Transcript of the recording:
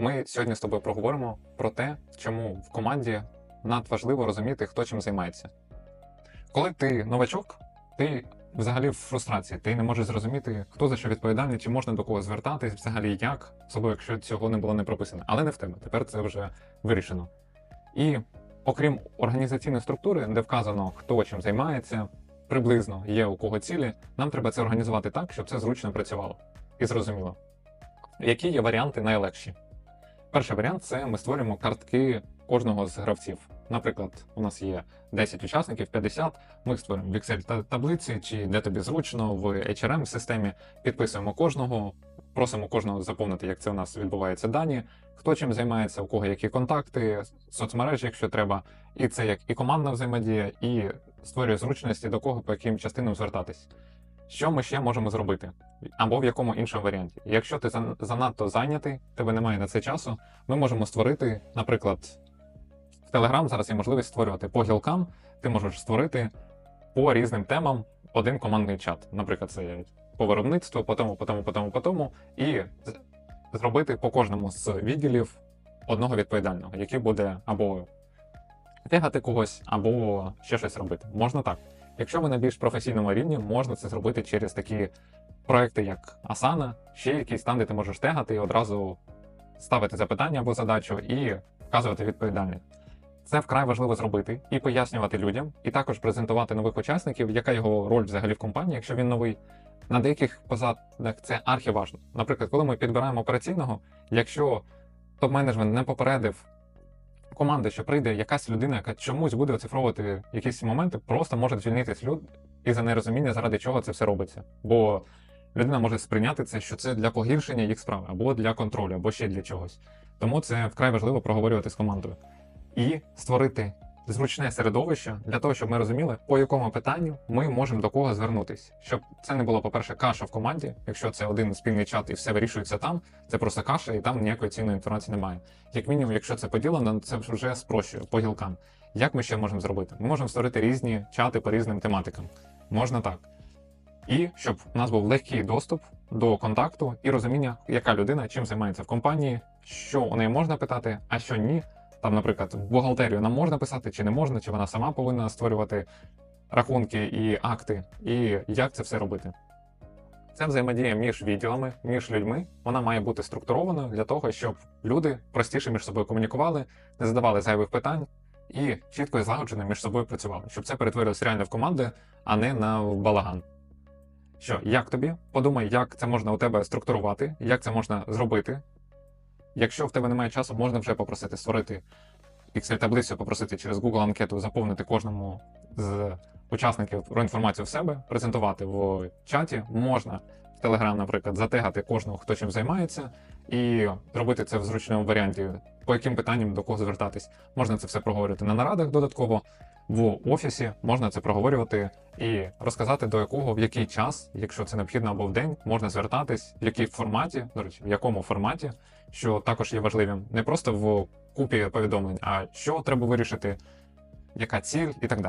Ми сьогодні з тобою проговоримо про те, чому в команді надважливо розуміти, хто чим займається. Коли ти новачок, ти взагалі в фрустрації, ти не можеш зрозуміти, хто за що відповідальний, чи можна до кого звертатись, взагалі як, особливо якщо цього не було не прописано. Але не в тебе. Тепер це вже вирішено. І окрім організаційної структури, де вказано, хто чим займається, приблизно є у кого цілі, нам треба це організувати так, щоб це зручно працювало і зрозуміло. Які є варіанти найлегші? Перший варіант це ми створюємо картки кожного з гравців. Наприклад, у нас є 10 учасників, 50, ми створюємо в Excel та- таблиці, чи де тобі зручно, в HRM системі, підписуємо кожного, просимо кожного заповнити, як це у нас відбувається дані, хто чим займається, у кого які контакти, соцмережі, якщо треба. І це як і командна взаємодія, і створює зручності до кого по яким частинам звертатись. Що ми ще можемо зробити? Або в якому іншому варіанті. Якщо ти занадто зайнятий, тебе немає на це часу, ми можемо створити, наприклад, в Telegram зараз є можливість створювати по гілкам, ти можеш створити по різним темам один командний чат. Наприклад, це по виробництву, по тому, по тому, по тому, по тому, і зробити по кожному з відділів одного відповідального, який буде або тягати когось, або ще щось робити. Можна так. Якщо ви на більш професійному рівні, можна це зробити через такі проекти, як Asana, ще якісь там, де ти можеш тегати і одразу ставити запитання або задачу і вказувати відповідальність. Це вкрай важливо зробити і пояснювати людям, і також презентувати нових учасників, яка його роль взагалі в компанії, якщо він новий. На деяких посадах це архіважно. Наприклад, коли ми підбираємо операційного, якщо топ-менеджмент не попередив команди, що прийде якась людина, яка чомусь буде оцифровувати якісь моменти, просто може звільнитись люд із-за нерозуміння, заради чого це все робиться. Бо людина може сприйняти це, що це для погіршення їх справи, або для контролю, або ще для чогось. Тому це вкрай важливо проговорювати з командою і створити зручне середовище для того, щоб ми розуміли, по якому питанню ми можемо до кого звернутись. Щоб це не було, по-перше, каша в команді. Якщо це один спільний чат і все вирішується там, це просто каша, і там ніякої цінної інформації немає. Як мінімум, якщо це поділено, це вже спрощує по гілкам. Як ми ще можемо зробити? Ми можемо створити різні чати по різним тематикам. Можна так. І щоб у нас був легкий доступ до контакту і розуміння, яка людина чим займається в компанії, що у неї можна питати, а що ні. Там, наприклад, в бухгалтерію нам можна писати, чи не можна, чи вона сама повинна створювати рахунки і акти, і як це все робити. Це взаємодія між відділами, між людьми. Вона має бути структурованою для того, щоб люди простіше між собою комунікували, не задавали зайвих питань і чітко і злагоджено між собою працювали, щоб це перетворилося реально в команди, а не на балаган. Що, як тобі? Подумай, як це можна у тебе структурувати, як це можна зробити. Якщо в тебе немає часу, можна вже попросити створити Excel-таблицю, попросити через Google анкету заповнити кожному з учасників про інформацію в себе, презентувати в чаті. Можна в Telegram, наприклад, затегати кожного, хто чим займається, і робити це в зручному варіанті, по яким питанням до кого звертатись. Можна це все проговорити на нарадах додатково. В офісі можна це проговорювати і розказати, до якого в який час, якщо це необхідно або в день, можна звертатись, в якій форматі, до речі, в якому форматі, що також є важливим, не просто в купі повідомлень, а що треба вирішити, яка ціль і так далі.